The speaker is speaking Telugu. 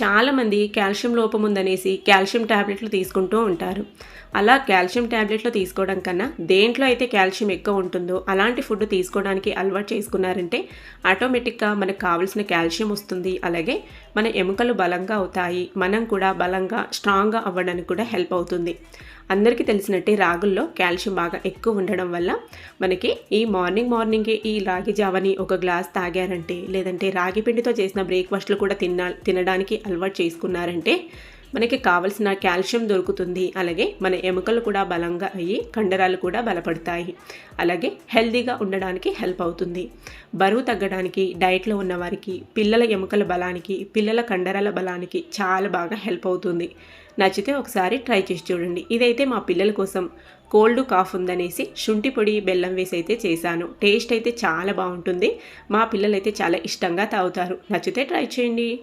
చాలామంది కాల్షియం లోపం ఉందనేసి కాల్షియం ట్యాబ్లెట్లు తీసుకుంటూ ఉంటారు. అలా కాల్షియం ట్యాబ్లెట్లు తీసుకోవడం కన్నా దేంట్లో అయితే కాల్షియం ఎక్కువ ఉంటుందో అలాంటి ఫుడ్ తీసుకోవడానికి అలవాటు చేసుకున్నారంటే ఆటోమేటిక్గా మనకు కావాల్సిన కాల్షియం వస్తుంది. అలాగే మన ఎముకలు బలంగా అవుతాయి. మనం కూడా బలంగా స్ట్రాంగ్గా అవ్వడానికి కూడా హెల్ప్ అవుతుంది. అందరికీ తెలిసినట్టే రాగుల్లో కాల్షియం బాగా ఎక్కువ ఉండడం వల్ల మనకి ఈ మార్నింగ్ మార్నింగే ఈ రాగి జావని ఒక గ్లాస్ తాగారంటే లేదంటే రాగి పిండితో చేసిన బ్రేక్ఫాస్ట్లు కూడా తిన్న తినడానికి అలవాటు చేసుకున్నారంటే మనకి కావలసిన కాల్షియం దొరుకుతుంది. అలాగే మన ఎముకలు కూడా బలంగా అయ్యి కండరాలు కూడా బలపడతాయి. అలాగే హెల్దీగా ఉండడానికి హెల్ప్ అవుతుంది. బరువు తగ్గడానికి డైట్లో ఉన్న వారికి పిల్లల ఎముకల బలానికి పిల్లల కండరాల బలానికి చాలా బాగా హెల్ప్ అవుతుంది. నచ్చితే ఒకసారి ట్రై చేసి చూడండి. ఇదైతే మా పిల్లల కోసం కోల్డ్ కాఫ్ ఉందనేసి శుంఠి పొడి బెల్లం వేసి అయితే చేశాను. టేస్ట్ అయితే చాలా బాగుంటుంది. మా పిల్లలైతే చాలా ఇష్టంగా తాగుతారు. నచ్చితే ట్రై చేయండి.